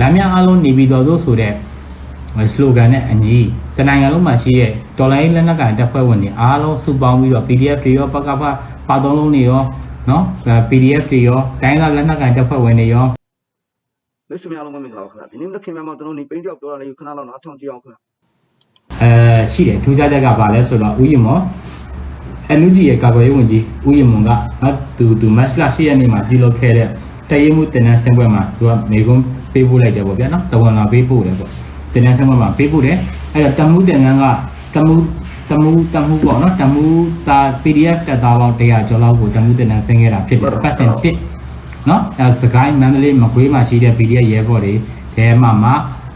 လမ်းများအားလုံးနေပြီးတော်သို့ဆိုတဲ့စလိုဂန်နဲ့အညီတနိုင်ငံလုံးမှာရှိတဲ့ဒေါ်လာရေးလက်နက်ကိုင်တပ်ဖွဲ့ဝင်တွေအားလုံးစုပေါင်းပြီးတော့ PDF တွေရောပကဖပါသုံးလုံးတွေရောနော်အဲ PDF တွေရောတိုင်းကလက်နက်ကိုင်တပ်ဖွဲ့ဝင်တွေရောမိတ်ဆွေများလုံးမင်္ဂလာပါခင်ဗျာဒီနေ့မနက်ခင်းများမှာကျွန်တော်နေပိန်းကြောက်ပြောတာလေးကိုခဏလောက်နားထောင်ကြည့်အောင်ခင်ဗျာအဲရှိတယ်ထူးခြားချက်ကဘာလဲဆိုတော့ဥယျာဉ်မောအန်ယူဂျီရဲ့ကာကွယ်ရေးဝန်ကြီးဥယျာဉ်မွန်ကနော်သူသူမတ်လ10ရက်နေ့မှာပြုလုပ်ခဲ့တဲ့ တရေးမှုတင်နန်းဆင်းပွဲမှာသူကမေကွန်းပေးပို့လိုက်တယ်ပေါ့ဗျာနော်တဝန်လာပေးပို့တယ်ပေါ့တင်နန်းဆင်းပွဲမှာပေးပို့တယ်အဲ့တော့တမှုတင်နန်းကတမှုတမှုတမှုပေါ့နော်တမှုတာ PDF တက်သားပေါင်း100ကျော်လောက်ကိုတမှုတင်နန်းဆင်းခဲ့တာဖြစ်တယ်ပတ်စင်1နော်အဲစကိုင်းမန္တလေးမကွေးမှာရှိတဲ့ PDF ရဲဘော်တွေတဲမှာမှာ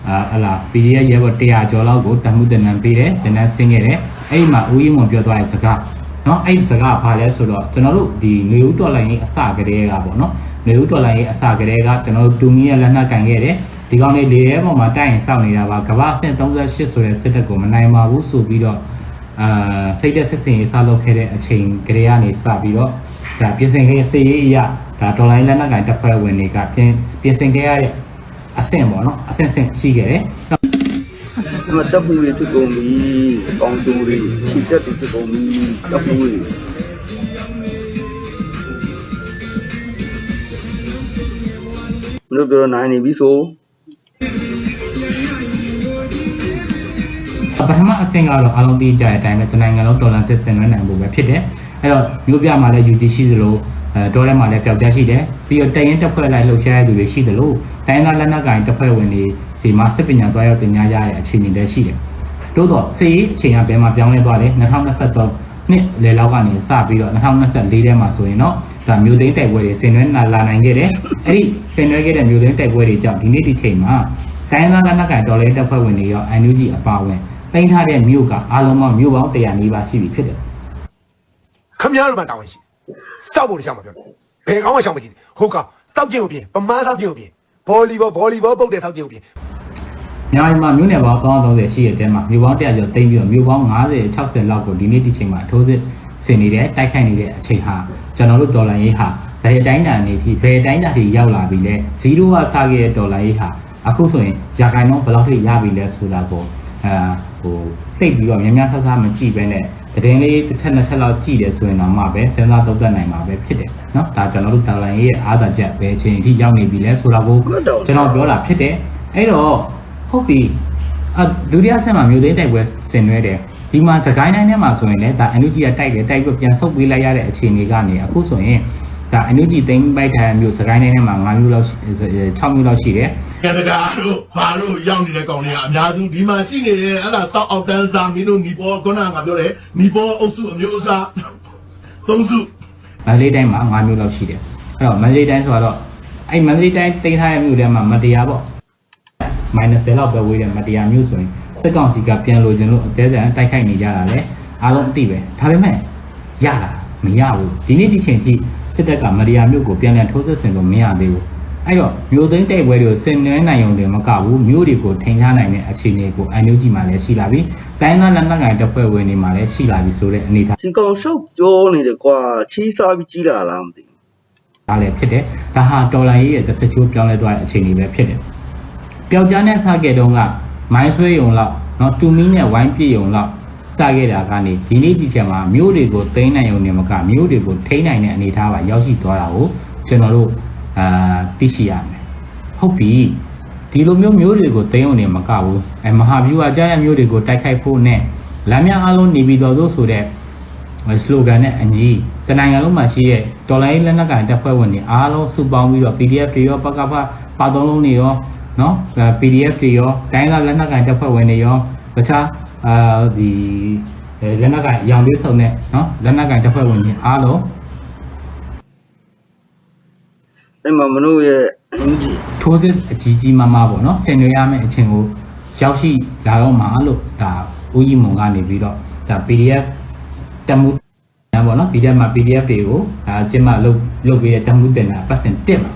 အာဟလာ PDF ရဲဘော်100ကျော်လောက်ကိုတမှုတင်နန်းပေးတယ်တင်နန်းဆင်းခဲ့တယ်အဲ့ဒီမှာဦးကြီးမွန်ပြောသွားတဲ့စကား เนาะအဲ့ဒီစကားကဘာလဲဆိုတော့ကျွန်တော်တို့ဒီနေဦးတော်လိုင်းရေးအစကတည်းကပေါ့နော်နေဦးတော်လိုင်းရေးအစကတည်းကကျွန်တော်တို့တူမီရဲ့လက်နက်ကင်ခဲ့တယ်ဒီကောင်လေးလေထဲပေါ်မှာတိုက်ရင်စောင့်နေတာပါကမ္ဘာအဆင့်38ဆိုတဲ့စစ်တပ်ကိုမနိုင်ပါဘူးဆိုပြီးတော့အာစိတ်သက်စစ်စင်ရေးစလုပ်ခဲ့တဲ့အချိန်ကလေးကနေစပြီးတော့ဒါပြင်ဆင်ခဲ့စေရေးအရာဒါဒေါ်လာလက်နက်ကင်တပ်ဖွဲ့ဝင်တွေကပြင်ပြင်ဆင်ခဲ့ရတဲ့အဆင့်ပေါ့နော်အဆင့်ဆင့်ရှိခဲ့တယ် ဒီ မှာတပ်မှုတွေဖြစ်ကုန်ပြီအကောင်တူတွေခြိတက်တွေဖြစ်ကုန်ပြီတပ်မှုတွေတို့ပြောနိုင်နေပြီဆိုပထမအဆင့်ကတော့အားလုံးသိကြတဲ့အတိုင်းပဲတနိုင်ငံလုံးဒေါ်လာစစ်စင်လွှဲနိုင်ဖို့ပဲဖြစ်တယ်အဲ့တော့မြို့ပြမှာလည်း UG ရှိသလိုအဲဒေါ်လာမှာလည်းပျောက်ကြားရှိတယ်ပြီးတော့တရင်တက်ဖွဲ့လိုက်လှုပ်ရှားရတဲ့သူတွေရှိသလိုတိုင်းသားလက်နက်ကိုင်တက်ဖွဲ့ဝင်တွေ စီမှာစစ်ပညာတွားရောက်တင်များရတဲ့အခြေအနေတွေရှိတယ်တိုးတော့စီအချိန်ကဘယ်မှာပြောင်းလဲသွားလဲ2023နှစ်လေလောက်ကနေစပြီးတော့2024ထဲမှာဆိုရင်တော့ဒါမျိုးသိန်းတိုက်ပွဲတွေဆင်နွှဲလာနိုင်ခဲ့တယ်အဲ့ဒီဆင်နွှဲခဲ့တဲ့မျိုးသိန်းတိုက်ပွဲတွေကြောင့်ဒီနေ့ဒီချိန်မှာတိုင်းသားလက်နက်ကိုင်ဒေါ်လာတပ်ဖွဲ့ဝင်တွေရော NUG အပါအဝင်တင်ထားတဲ့မြို့ကအားလုံးပေါင်းမြို့ပေါင်း100နီးပါးရှိပြီဖြစ်တယ်ခမည်းတော်မှတောင်းရင်ရှိစောက်ဖို့တခြားမပြောနဲ့ဘယ်ကောင်းမှရှောင်မရှိဘူးဟုတ်ကောင်စောက်ကျင်ကိုပြင်ပမားစောက်ကျင်ကိုပြင်ဗောလီဘောဗောလီဘောပုတ်တဲ့စောက်ကျင်ကိုပြင်။ မြန်မာပြည်မှာမြို့နယ်ပေါင်း30ရှိတဲ့တဲမှာမြို့ပေါင်း100ကျော်တိမ့်ပြီးတော့မြို့ပေါင်း90 60လောက်ကိုဒီနေ့ဒီချိန်မှာအထိုးစစ်ဆင်နေတဲ့တိုက်ခိုက်နေတဲ့အချိန်ဟာကျွန်တော်တို့ဒေါ်လာရေးဟာဘယ်အတိုင်းတာနေထိဘယ်အတိုင်းတာထိရောက်လာပြီလဲ0ကစခဲ့တဲ့ဒေါ်လာရေးဟာအခုဆိုရင်ရာခိုင်နှုန်းဘယ်လောက်ထိရပြီလဲဆိုတာကိုအာဟိုသိပ်ပြီးတော့များများဆဆမကြည့်ပဲနဲ့တည်င်းလေးတစ်ချက်နှစ်ချက်လောက်ကြည့်တယ်ဆိုရင်တော့မှပဲစဉ်းစားသုံးသပ်နိုင်မှာပဲဖြစ်တယ်เนาะဒါကျွန်တော်တို့ဒေါ်လာရေးရဲ့အားသာချက်ပဲအချိန်အထိရောက်နေပြီလဲဆိုတာကိုကျွန်တော်ပြောတာဖြစ်တယ်အဲ့တော့ ဟုတ်ပြီအဒုတိယဆက်မှာမြို့သိမ်းတိုက်ပွဲဆင်နွှဲတယ်ဒီမှာစကိုင်းတိုင်းထဲမှာဆိုရင်လည်းဒါ NUG ကတိုက်တယ်တိုက်ပြီးပြန်ဆုတ်ပေးလိုက်ရတဲ့အခြေအနေကနေအခုဆိုရင်ဒါ NUG သိမ်းပိုက်ထားတဲ့မြို့စကိုင်းတိုင်းထဲမှာ9မြို့လောက်6မြို့လောက်ရှိတယ်ကတကာတို့ဘာလို့ရောက်နေတဲ့ကောင်တွေကအများစုဒီမှာရှိနေတဲ့အဲ့ဒါစောက်အောက်တန်းစားမင်းတို့နီပေါ်ခုနကငါပြောတယ်နီပေါ်အုပ်စုအမျိုးအစားသုံးစုမန္တလေးတိုင်းမှာ9မြို့လောက်ရှိတယ်အဲ့တော့မန္တလေးတိုင်းဆိုတော့အဲ့မန္တလေးတိုင်းသိမ်းထားတဲ့မြို့ထဲမှာမတရားပေါ့ minus 10 လောက်ပဲဝေးတယ်မတရားမျိုးဆိုရင်စစ်ကောင်စီကပြန်လိုချင်လို့အသေးစိတ်တိုက်ခိုက်နေကြတာလေအားလုံးအသိပဲဒါပေမဲ့ရတာမရဘူးဒီနေ့ဒီချိန်ထိစစ်တပ်ကမတရားမျိုးကိုပြန်လည်ထိုးစစ်ဆင်လို့မရသေးဘူးအဲ့တော့မျိုးသိန်းတိုက်ပွဲတွေကိုဆင်နွှဲနိုင်ုံတည်းမကဘူးမျိုးတွေကိုထိန်းထားနိုင်တဲ့အခြေအနေကိုအန်ယူဂျီမှာလည်းရှိလာပြီတိုင်းသားလက်နက်ကိုင်တပ်ဖွဲ့ဝင်တွေမှာလည်းရှိလာပြီဆိုတဲ့အနေအထားဒီကောင်ရှုပ်ပြောနေတယ်ကွာချီးစားပြီးကြီးလာလားမသိဘူးဒါလည်းဖြစ်တယ်ဒါဟာတော်လိုင်းရေးရဲ့တစ်စချိုးပြောင်းလဲသွားတဲ့အခြေအနေပဲဖြစ်တယ် ယောက်ျားနဲ့စခဲ့တုန်းကမိုင်းဆွဲယုံလောက်နော်တူမီနဲ့ဝိုင်းပြည့်ယုံလောက်စခဲ့တာကနေဒီနေ့ဒီချက်မှာမြို့တွေကိုသိမ်းနိုင်ုံနဲ့မကမြို့တွေကိုထိန်းနိုင်တဲ့အနေအထားပါရောက်ရှိသွားတာကိုကျွန်တော်တို့အာသိရှိရမယ်ဟုတ်ပြီဒီလိုမျိုးမျိုးတွေကိုသိမ်းုံနဲ့မကဘူးအဲမဟာဗျူဟာကြားရမျိုးတွေကိုတိုက်ခိုက်ဖို့နဲ့လမ်းများအလုံးနေပြီးတော့ဆိုတဲ့ slogan နဲ့အညီတနိုင်ငံလုံးမှာရှိတဲ့တော်လိုင်းလက်နက်ကန်တပ်ဖွဲ့ဝင်တွေအားလုံးစုပေါင်းပြီးတော့ PDF တွေရောပကပပါသုံးလုံးတွေရော နော်အဲ PDF တွေရောတိုင်းသားလက်နက်ကိုင်တပ်ဖွဲ့ဝင်တွေရောတခြားအာဒီအဲလက်နက်ကိုင်အရောင်လေးစုံနဲ့နော်လက်နက်ကိုင်တပ်ဖွဲ့ဝင်တွေအားလုံးအဲ့မှာမနို့ရဲ့အင်ဂျီထိုးစစ်အကြီးကြီးမားမားပေါ့နော်ဆင်နွှဲရမယ့်အချိန်ကိုရောက်ရှိလာတော့မှာလို့ဒါဦးကြီးမုံကနေပြီးတော့ဒါ PDF တမှုညာပေါ့နော် PDF မှာ PDF တွေကိုဒါကျင်းမလုတ်လုတ်ပြီးတဲ့တမှုတင်တာပတ်စင်တက်မှာ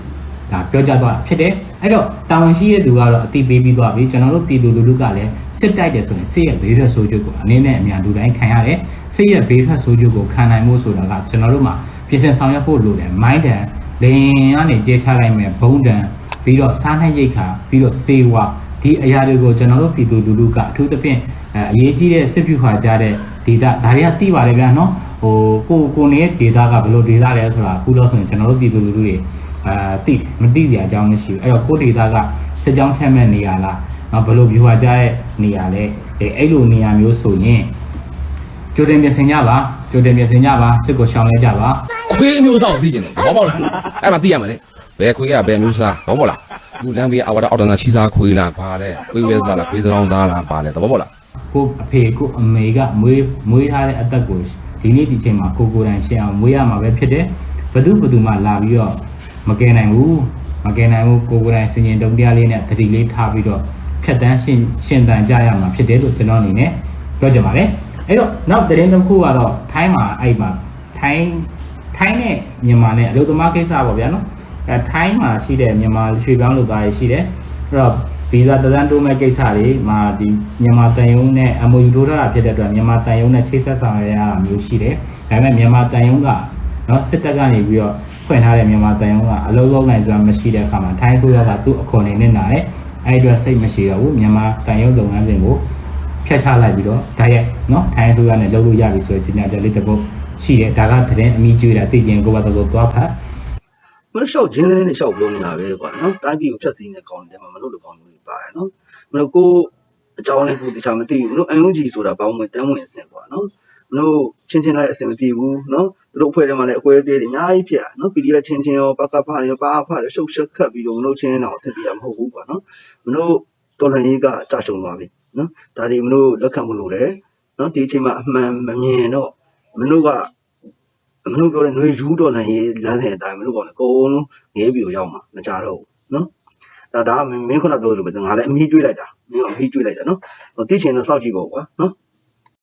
ဒါပြောကြသွားတာဖြစ်တယ် အဲ့တော့တာဝန်ရှိတဲ့သူကတော့အတိပေးပြီးသွားပြီကျွန်တော်တို့ပြည်သူလူထုကလည်းစစ်တိုက်တယ်ဆိုရင်စစ်ရဲ့ဘေးထွက်ဆိုးကျုပ်ကိုအနေနဲ့အများလူတိုင်းခံရတယ်စစ်ရဲ့ဘေးထွက်ဆိုးကျုပ်ကိုခံနိုင်မှုဆိုတာကကျွန်တော်တို့မှာပြင်ဆင်ဆောင်ရွက်ဖို့လိုတယ်မိုင်းတန်လေရင်ကနေကြေးချလိုက်မယ်ဘုံတန်ပပြီးတော့စားနှက်ရိတ်ခါပြီးတော့စေဝါဒီအရာတွေကိုကျွန်တော်တို့ပြည်သူလူထုကအထူးသဖြင့်အဲအရေးကြီးတဲ့စစ်ပြူခါကြတဲ့ဒေတာဒါတွေကသိပါတယ်ဗျာနော်ဟိုကိုကိုနေဒေတာကဘယ်လိုဒေတာလဲဆိုတာအခုတော့ဆိုရင်ကျွန်တော်တို့ပြည်သူလူထုတွေ အာသိမသိကြအကြောင်းမရှိဘူးအဲ့တော့ကိုဒေတာကစစ်ကြောင်းထက်မဲ့နေရလားနော်ဘယ်လိုပြူခါကြတဲ့နေရလဲအဲအဲ့လိုနေရာမျိုးဆိုရင်ကြိုတင်ပြင်ဆင်ကြပါကြိုတင်ပြင်ဆင်ကြပါစစ်ကိုရှောင်လဲကြပါခွေးမျိုးသားကိုသိကျင်တယ်ဘောပေါက်လားအဲ့မှာသိရမှာလေဘယ်ခွေးကဘယ်မျိုးစားဘောပေါက်လားခုလမ်းပြီးအဝါဒအော်တနာချီစားခွေးလားပါတဲ့ခွေးဝဲသားလားခွေးသောင်းသားလားပါလေသဘောပေါက်လားကိုအဖေကိုအမေကမွေးမွေးထားတဲ့အသက်ကိုဒီနေ့ဒီချိန်မှာကိုကိုယ်တိုင်ရှင်းအောင်မွေးရမှာပဲဖြစ်တယ်ဘယ်သူဘယ်သူမှလာပြီးတော့ မကယ်နိုင်ဘူးမကယ်နိုင်ဘူးကိုကိုယ်တိုင်စင်ရင်တုံတရားလေးနဲ့တတိလေးထားပြီးတော့ဖြတ်တန်းရှင်းရှင်းတန်ကြရမှာဖြစ်တယ်လို့ကျွန်တော်အနေနဲ့ပြောချင်ပါတယ်အဲ့တော့နောက်သတင်းတစ်ခုကတော့ထိုင်းမှာအဲ့မှာထိုင်းထိုင်းနဲ့မြန်မာနဲ့အလုပ်သမားကိစ္စပေါ့ဗျာနော်အဲထိုင်းမှာရှိတဲ့မြန်မာရွှေပြောင်းလုပ်သားတွေရှိတယ်အဲ့တော့ဗီဇာတန်းတိုးမဲ့ကိစ္စတွေမှာဒီမြန်မာတန်ယုံနဲ့ MOU ထိုးထားတာဖြစ်တဲ့အတွက်မြန်မာတန်ယုံနဲ့ချိတ်ဆက်ဆောင်ရွက်ရတာမျိုးရှိတယ်။ဒါပေမဲ့မြန်မာတန်ယုံကနော်စစ်တပ်ကနေပြီးတော့ ဖွင့်ထားတဲ့မြန်မာတန်ယုံကအလုံးလုံးနိုင်စွမ်းမရှိတဲ့အခါမှာထိုင်းဆိုရကသူ့အခွန်နေနဲ့နာတယ်။အဲ့ဒီအတွက်စိတ်မရှိတော့ဘူးမြန်မာတန်ယုံလုပ်ငန်းစဉ်ကိုဖျက်ချလိုက်ပြီးတော့ဒါရက်နော်ထိုင်းဆိုရနဲ့လုပ်လို့ရပြီဆိုတဲ့ကြေညာချက်လေးတစ်ပုဒ်ရှိတယ်ဒါကသတင်းအမိကျွေးတာသိကျင်ကိုယ့်ဘာသာကိုသွားဖတ်မလျှောက်ခြင်းလေးနဲ့လျှောက်ပြောနေတာပဲကွာနော်တိုင်းပြည်ကိုဖျက်ဆီးနေကောင်းတယ်မှာမလို့လို့ကောင်းလို့ပါတယ်နော်မလို့ကိုအကြောင်းလေးကိုတခြားမသိဘူးမလို့အန်ယူဂျီဆိုတာဘောင်းဝင်တန်းဝင်အစင်ကွာနော် မလို့ချင်းချင်းလိုက်အစင်မပြေဘူးနော်သူတို့အဖွဲ့ထဲမှာလည်းအကွဲပြေးတွေအများကြီးဖြစ်နော် PDF ချင်းချင်းရောပကဖာရောပါဖာရောရှုပ်ရှက်ခတ်ပြီးတော့မလို့ချင်းတော့အစင်ပြေတာမဟုတ်ဘူးကွာနော်မလို့တော်လှန်ရေးကစရှုံသွားပြီနော်ဒါဒီမလို့လက်ခံမလို့လေနော်ဒီအချိန်မှာအမှန်မမြင်တော့မလို့ကမလို့ပြောတဲ့ຫນွေယူတော်နိုင်ရေးလမ်းစဉ်အတိုင်းမလို့ပေါ့လေအကုန်လုံးငဲပြီကိုရောက်မှာမကြတော့ဘူးနော်ဒါဒါကမင်းမင်းခုနပြောလို့ပဲငါလည်းအမီးကျွေးလိုက်တာမင်းကအမီးကျွေးလိုက်တာနော်ဟိုတိချင်တော့စောက်ကြည့်ပေါ့ကွာနော်